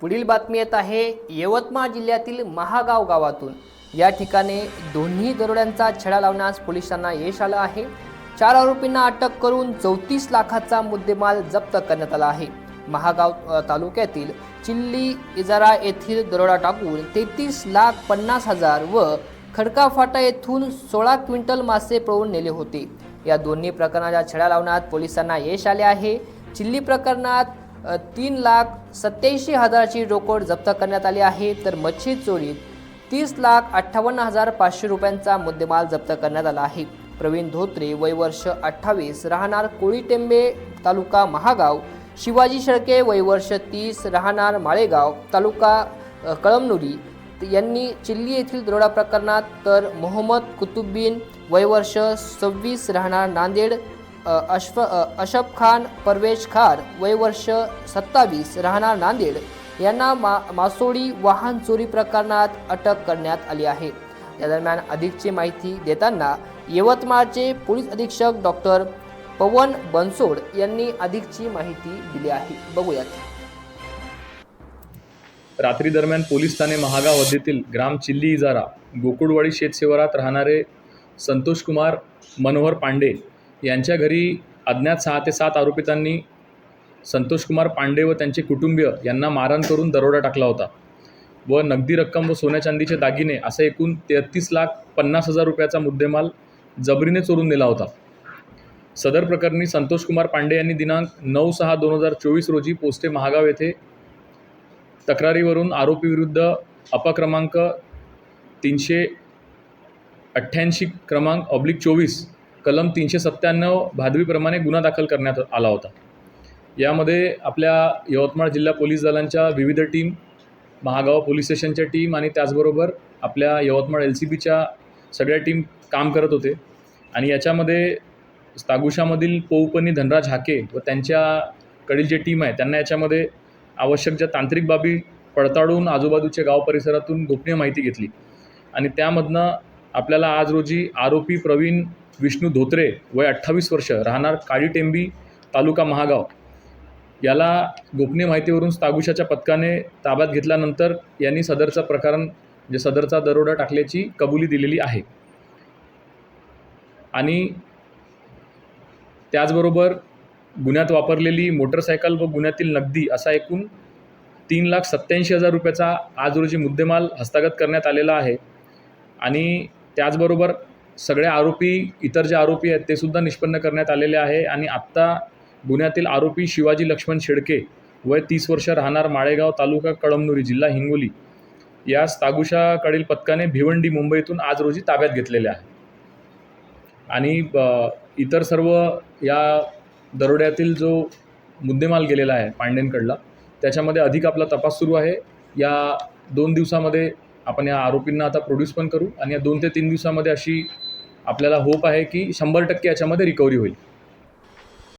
पुढील बातमी येत आहे यवतमाळ जिल्ह्यातील महागाव गावातून. या ठिकाणी दोन्ही दरोड्यांचा छडा लावण्यास पोलिसांना यश आलं आहे. चार आरोपींना अटक करून चौतीस लाखाचा मुद्देमाल जप्त करण्यात आला आहे. महागाव तालुक्यातील चिल्ली इजारा येथील दरोडा टाकून तेहतीस लाख पन्नास हजार व खडका फाटा येथून सोळा क्विंटल मासे पळवून नेले होते. या दोन्ही प्रकरणाच्या छडा लावण्यात पोलिसांना यश आले आहे. चिल्ली प्रकरणात तीन लाख सत्याऐंशी हजाराची रोकड जप्त करण्यात आली आहे. तर मच्छी चोरीत तीस लाख अठ्ठावन्न हजार पाचशे रुपयांचा मुद्देमाल जप्त करण्यात आला आहे. प्रवीण धोत्रे वय वर्ष अठ्ठावीस राहणार कोळीटेंबे तालुका महागाव शिवाजी शेळके वय वर्ष तीस राहणार माळेगाव तालुका कळमनुरी. यांनी चिल्ली येथील दरोडा प्रकरणात तर मोहम्मद कुतुबीन वय वर्ष सव्वीस राहणार नांदेड अश्व अशफ खान परवेश खार वयवर्ष सत्तावीस राहणार नांदेड. यांना मा मासोळी वाहन चोरी प्रकरणात अटक करण्यात आली आहे. या दरम्यान अधिकची माहिती देताना यवतमाळचे पोलीस अधीक्षक डॉक्टर पवन बनसोड यांनी अधिकची माहिती दिली आहे. बघूयात. रात्री दरम्यान पोलीस ठाणे महागाव हद्दीतील ग्राम चिल्ली इजारा गोकुळवाडी शेतशिवारात राहणारे संतोष कुमार मनोहर पांडे यांच्या घरी अज्ञात सहा ते सात आरोपितांनी संतोष कुमार पांडे व त्यांचे कुटुंबीय यांना मारहाण करून दरोडा टाकला होता व नगदी रक्कम व सोन्या चांदीचे दागिने असा एकूण तेहतीस लाख पन्नास हजार रुपयाचा मुद्देमाल जबरीने चोरून नेला होता. सदर प्रकरणी संतोष कुमार पांडे यांनी दिनांक नऊ सहा दोन हजार चोवीस रोजी पोस्टे महागाव येथे तक्रारीवरून आरोपीविरुद्ध अपक्रमांक तीनशे अठ्ठ्याऐंशी क्रमांक ऑब्लिक चोवीस कलम तीनशे सत्त्याण्णव भादवीप्रमाणे गुन्हा दाखल करण्यात आला होता. यामध्ये आपल्या यवतमाळ जिल्हा पोलीस दलांच्या विविध टीम महागाव पोलीस स्टेशनच्या टीम आणि त्याचबरोबर आपल्या यवतमाळ एल सी बीच्या सगळ्या टीम काम करत होते. आणि याच्यामध्ये तागुशामधील पौपनी धनराज हाके व त्यांच्याकडील जे टीम आहे त्यांना याच्यामध्ये आवश्यक ज्या तांत्रिक बाबी पडताळून आजूबाजूच्या गाव परिसरातून गोपनीय माहिती घेतली. आणि त्यामधनं आपल्याला आज रोजी आरोपी प्रवीण विष्णू धोत्रे वय अठ्ठावीस वर्ष राहणार काळीटेंबी तालुका महागाव. याला गोपनीय माहितीवरून तागुशाच्या पथकाने ताब्यात घेतल्यानंतर यांनी सदरचं प्रकरण म्हणजे सदरचा दरोडा टाकल्याची कबुली दिलेली आहे. आणि त्याचबरोबर गुन्ह्यात वापरलेली मोटरसायकल व गुन्ह्यातील नगदी असा एकूण तीन लाख सत्याऐंशी हजार रुपयाचा आज रोजी मुद्देमाल हस्तगत करण्यात आलेला आहे. आणि त्याचबरोबर सगळे आरोपी इतर जे आरोपी आहेत ते सुद्धा निष्पन्न करण्यात आलेले आहे. आणि आत्ता गुन्ह्यातील आरोपी शिवाजी लक्ष्मण शेडके वय तीस वर्ष राहणार माळेगाव तालुका कळमनुरी जिल्हा हिंगोली. यास तागुशाकडील पथकाने भिवंडी मुंबईतून आज रोजी ताब्यात घेतलेले आहे आणि इतर सर्व या दरोड्यातील जो मुद्देमाल गेलेला आहे पांडेंकडला त्याच्यामध्ये अधिक आपला तपास सुरू आहे. या दोन दिवसामध्ये आपण या आरोपींना आता प्रोड्यूस पण करू आणि या दोन ते तीन दिवसामध्ये अशी आपल्याला होप आहे की शंभर टक्के याच्यामध्ये रिकव्हरी होईल.